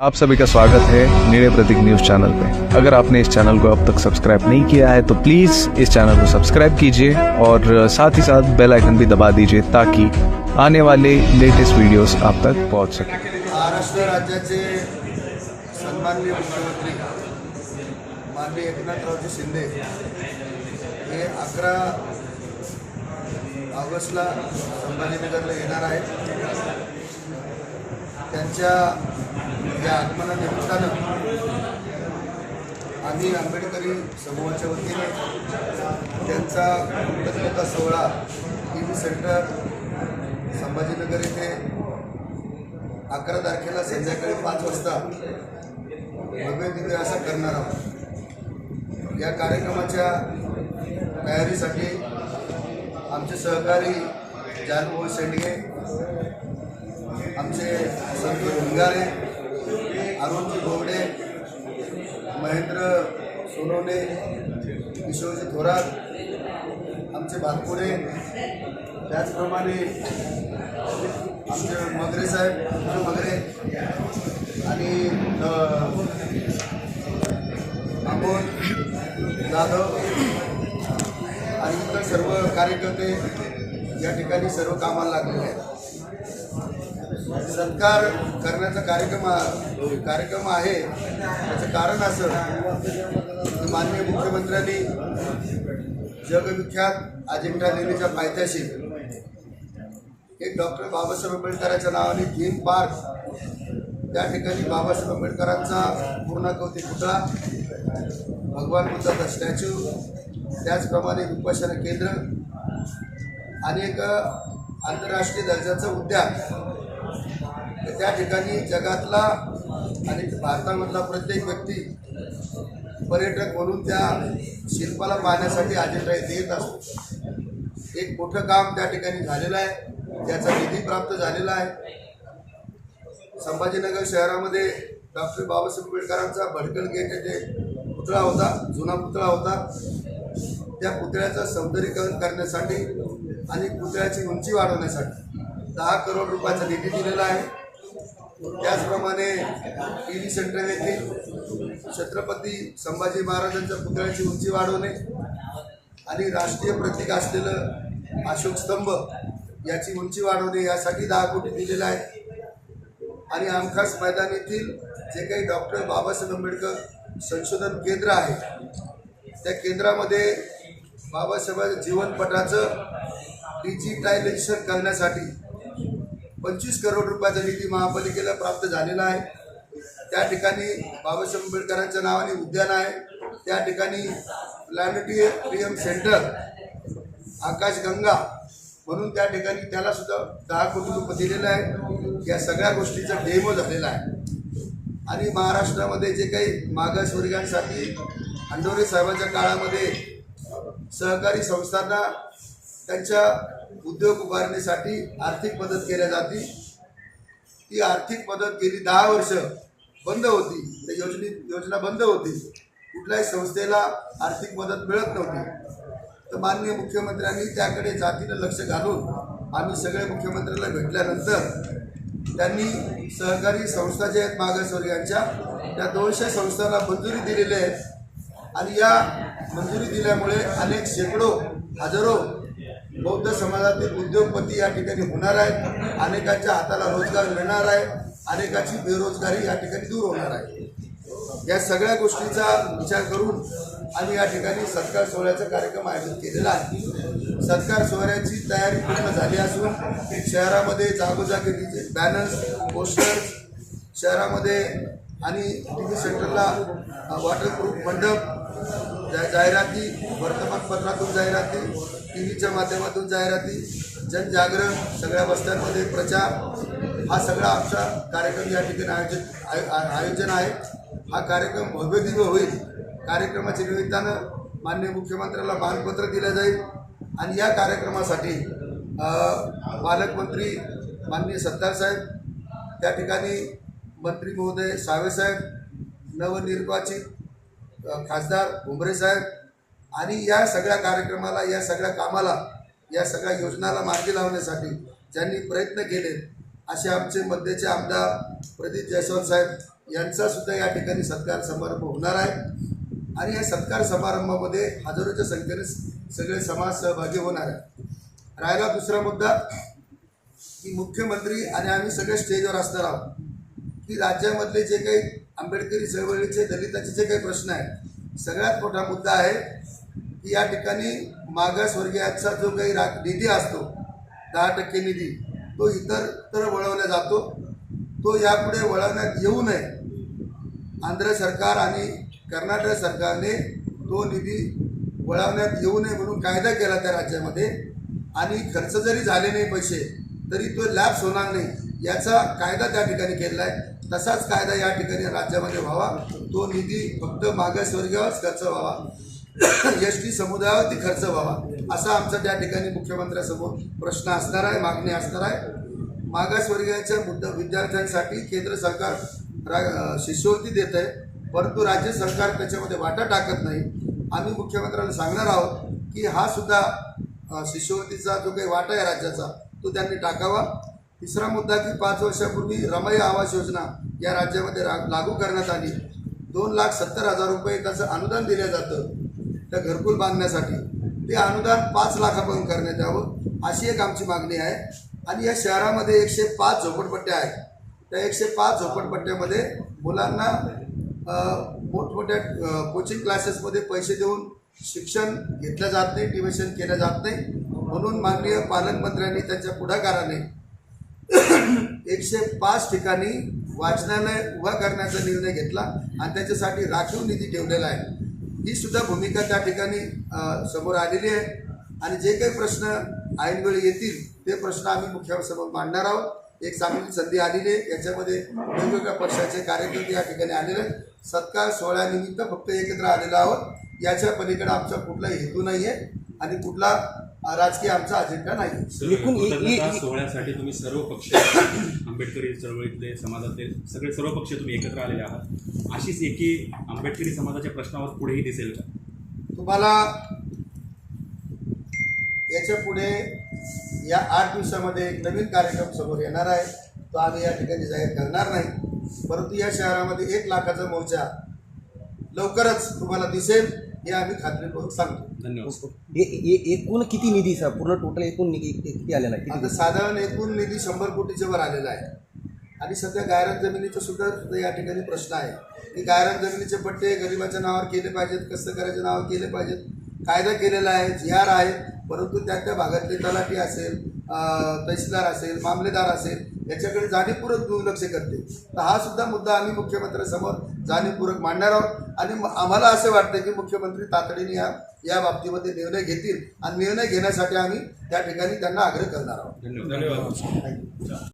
आप सभी का स्वागत है नीले प्रतीक न्यूज़ चैनल पे। अगर आपने इस चैनल को अब तक सब्सक्राइब नहीं किया है तो प्लीज़ इस चैनल को सब्सक्राइब कीजिए और साथ ही साथ बेल आइकन भी दबा दीजिए ताकि आने वाले लेटेस्ट वीडियोस आप तक पहुँच सके। महाराष्ट्र मुख्यमंत्री माननीय शिंदे अकरा ऑगस्टला संभाजीनगरला येणार आहेत. त्यांच्या या आगमनानिमित्तानं आम्ही आंबेडकरी समूहाच्या वतीने त्यांचा कृतज्ञता सोहळा इन सेंटर संभाजीनगर येथे अकरा तारखेला संध्याकाळी पाच वाजता भव्य दिव्य असा करणार आहोत. या कार्यक्रमाच्या तयारीसाठी आमचे सहकारी जानमोहन शेंडगे आमचे संतोष भिंगारे अरुणजी गोगडे महेंद्र सोनवणे किशोरजी थोरात आमचे भातपुरे त्याचप्रमाणे आमचे मगरे साहेब मगरे आणि अ, अमोल जाधव आणि इतर सर्व कार्यकर्ते या ठिकाणी सर्व कामाला लागलेले आहेत. सत्कार करण्याचा कार्यक्रम कार्यक्रम आहे. त्याचं कारण असं माननीय मुख्यमंत्र्यांनी जगविख्यात अजिंठा लेणीच्या पायथ्याशी एक डॉक्टर बाबासाहेब आंबेडकरांच्या नावाने थीम पार्क त्या ठिकाणी बाबासाहेब आंबेडकरांचा पूर्णाकृती पुतळा भगवान बुद्धाचा स्टॅच्यू त्याचप्रमाणे उपासना केंद्र आणि एक आंतरराष्ट्रीय दर्जाचं उद्यान तर त्या ठिकाणी जगातला आणि भारतामधला प्रत्येक व्यक्ती पर्यटक म्हणून त्या शिल्पाला पाहण्यासाठी अजिंठा येथे येत असतो. एक मोठं काम त्या ठिकाणी झालेलं आहे. त्याचा निधी प्राप्त झालेला आहे. संभाजीनगर शहरामध्ये डॉक्टर बाबासाहेब आंबेडकरांचा भडकल गेट येथे पुतळा होता जुना पुतळा होता. त्या पुतळ्याचं सौंदर्यीकरण करण्यासाठी आणि पुतळ्याची उंची वाढवण्यासाठी दहा करोड रुपयाचा निधी दिलेला आहे. त्याचप्रमाणे टी व्ही सेंटर येथील छत्रपती संभाजी महाराजांच्या पुतळ्याची उंची वाढवणे आणि राष्ट्रीय प्रतीक असलेलं अशोक स्तंभ याची उंची वाढवणे यासाठी दहा कोटी दिलेलं आहे. आणि आमखास मैदान येथील जे काही डॉक्टर बाबासाहेब आंबेडकर संशोधन केंद्र आहे त्या केंद्रामध्ये बाबासाहेबांच्या जीवनपटाचं डिजिटायझेशन करण्यासाठी पंचवीस करोड रुपयाचा निधी महापालिकेला प्राप्त झालेला आहे. त्या ठिकाणी बाबासाहेब आंबेडकरांच्या नावाने उद्यान आहे. त्या ठिकाणी प्लॅनेटरियम सेंटर आकाशगंगा म्हणून त्या ठिकाणी त्याला सुद्धा दहा कोटी रुपये दिलेले आहे या सगळ्या गोष्टीचा डेमो झालेला आहे. आणि महाराष्ट्रामध्ये जे काही मागासवर्गांसाठी अंडोरे साहेबांच्या काळामध्ये सहकारी संस्थांना त्यांच्या उद्योग उभारणीसाठी आर्थिक मदत केल्या जाते. ती आर्थिक मदत गेली दहा वर्ष बंद होती. त्या योजने योजना बंद होती. कुठल्याही संस्थेला आर्थिक मदत मिळत नव्हती. तर माननीय मुख्यमंत्र्यांनी त्याकडे जातीनं लक्ष घालून आम्ही सगळे मुख्यमंत्र्याला भेटल्यानंतर त्यांनी सहकारी संस्था ज्या आहेत मागासवर्गीयांच्या त्या दोनशे संस्थांना मंजुरी दिलेली आहे. आणि या मंजुरी दिल्यामुळे अनेक शेकडो हजारो बौद्ध समाजातील उद्योगपती या ठिकाणी होणार आहेत. अनेकांच्या हाताला रोजगार मिळणार आहे. अनेकाची बेरोजगारी या ठिकाणी दूर होणार आहे. या सगळ्या गोष्टीचा विचार करून आम्ही या ठिकाणी सत्कार सोहळ्याचा कार्यक्रम आयोजित केलेला आहे. सत्कार सोहळ्याची तयारी पूर्ण झाली असून शहरामध्ये जागोजागी बॅनर्स पोस्टर्स शहरामध्ये आणि टी व्ही सेंटरला वॉटरप्रूफ मंडप जाहिराती वर्तमानपत्रातून जाहिराती टी व्हीच्या माध्यमातून जाहिराती जनजागरण सगळ्या वस्त्यांमध्ये प्रचार हा सगळा आमचा कार्यक्रम या ठिकाणी आयोजित आयो आयोजन आहे. हा कार्यक्रम भव्यदिव्य होईल. कार्यक्रमाच्या निमित्तानं माननीय मुख्यमंत्र्याला मानपत्र दिलं जाईल. आणि या कार्यक्रमासाठी पालकमंत्री माननीय सत्तार साहेब त्या ठिकाणी मंत्री महोदय साहेब नवनिर्वाचित खासदार भुमरे साहेब आणि या सगळ्या कार्यक्रमाला या सगळ्या कामाला या सगळ्या योजनाला मार्गी लावण्यासाठी ज्यांनी प्रयत्न केले असे आमचे मध्यचे आमदार प्रदीप जयस्वाल साहेब यांचा सुद्धा या ठिकाणी सत्कार समारंभ होणार आहे. आणि या सत्कार समारंभामध्ये हजारोच्या संख्येने सगळे समाज सहभागी होणार आहे राहिला दुसरा मुद्दा की मुख्यमंत्री आणि आम्ही सगळे स्टेजवर असणार आहोत. की राज्यामधले जे काही आंबेडकरी चळवळीचे दलितांचे जे काही प्रश्न आहेत सगळ्यात मोठा मुद्दा आहे की या ठिकाणी मागासवर्गीयाचा जो काही रा निधी असतो दहा टक्के निधी तो इतर तर वळवला जातो. तो यापुढे वळवण्यात येऊ नये. आंध्र सरकार आणि कर्नाटक सरकारने तो निधी वळवण्यात येऊ नये म्हणून कायदा केला त्या राज्यामध्ये. आणि खर्च जरी झाले नाही पैसे तरी तो लॅप्स होणार नाही याचा कायदा त्या ठिकाणी केलेला आहे. तसाच कायदा या ठिकाणी राज्यामध्ये व्हावा. तो निधी फक्त मागासवर्गीयावरच खर्च व्हावा. एस टी समुदायावरती खर्च व्हावा. असा आमचा त्या ठिकाणी मुख्यमंत्र्यासमोर प्रश्न असणार आहे मागणी असणार आहे. मागासवर्गीयाच्या मुद्दा विद्यार्थ्यांसाठी केंद्र सरकार रा शिष्यवृत्ती देत आहे. परंतु राज्य सरकार त्याच्यामध्ये वाटा टाकत नाही. आम्ही मुख्यमंत्र्यांना सांगणार आहोत की हा सुद्धा शिष्यवृत्तीचा जो काही वाटा आहे राज्याचा तो त्यांनी टाकावा. तिसरा मुद्दा की पाच वर्षापूर्वी रमय आवास योजना या राज्यामध्ये रा- लागू करण्यात आली. दोन लाख सत्तर हजार रुपये त्याचं अनुदान दिलं जातं. त्या घरकुल बांधण्यासाठी. ते अनुदान पाच लाखापर्यंत करण्यात यावं अशी एक आमची मागणी आहे. आणि या शहरामध्ये एकशे पाच झोपडपट्ट्या आहेत. त्या एकशे पाच झोपडपट्ट्यामध्ये मुलांना मोठमोठ्या कोचिंग क्लासेसमध्ये पैसे देऊन शिक्षण घेतलं जात नाही ट्युशन केलं जात नाही. म्हणून माननीय पालकमंत्र्यांनी त्यांच्या पुढाकाराने एकशे पाच ठिकाणी वाचनालय उभा करण्याचा निर्णय घेतला आणि त्याच्यासाठी राखीव निधी ठेवलेला आहे. ही सुद्धा भूमिका त्या ठिकाणी समोर आलेली आहे. आणि जे काही प्रश्न ऐनवेळी येतील ते प्रश्न आम्ही मुख्यासमोर मांडणार आहोत. एक चांगली संधी आलेली आहे. याच्यामध्ये वेगवेगळ्या पक्षाचे कार्यकर्ते या ठिकाणी आलेले आहेत. सत्कार सोहळ्यानिमित्त फक्त एकत्र आलेलो आहोत. याच्या पलीकडे आमचा कुठलाही हेतू नाही आहे आणि कुठला राजकीय आमचा अजेंडा नाही. सोहळ्यासाठी तुम्ही सर्व पक्ष आंबेडकरी चळवळीतले समाजातले सगळे सर्व पक्ष तुम्ही एकत्र आलेले आहात. अशीच एकी आंबेडकरी समाजाच्या प्रश्नावर पुढेही दिसेल का? तुम्हाला याच्यापुढे या आठ दिवसामध्ये एक नवीन कार्यक्रम समोर येणार आहे. तो आम्ही या ठिकाणी जाहीर करणार नाही. परंतु या शहरामध्ये एक लाखाचा मोर्चा लवकरच तुम्हाला दिसेल. हे आम्ही खात्रीपूर्वक सांगतो. धन्यवाद. ए- ए- एकूण किती निधी सर? पूर्ण टोटल एकूण निधी किती आलेला आहे? आता साधारण एकूण निधी शंभर कोटीच्या वर आलेला आहे. आणि सध्या गायरान जमिनीचा सुद्धा सुद्धा या ठिकाणी प्रश्न आहे. की गायरान जमिनीचे पट्टे गरिबाच्या नावावर केले पाहिजेत कष्टकऱ्याच्या नावावर केले पाहिजेत. कायदा केलेला आहे जी आर आहे परंतु त्या त्या भागातले तलाठी असेल तहसीलदार असेल मामलेदार असेल याच्याकडे जाणीवपूर्वक दुर्लक्ष करते. तर हा सुद्धा मुद्दा आम्ही मुख्यमंत्र्यांसमोर जाणीवपूर्वक मांडणार आहोत. आणि आम्हाला असं वाटतं की मुख्यमंत्री तातडीने या या बाबतीमध्ये निर्णय घेतील. आणि निर्णय घेण्यासाठी आम्ही त्या ठिकाणी त्यांना आग्रह करणार आहोत. धन्यवाद. थँक्यू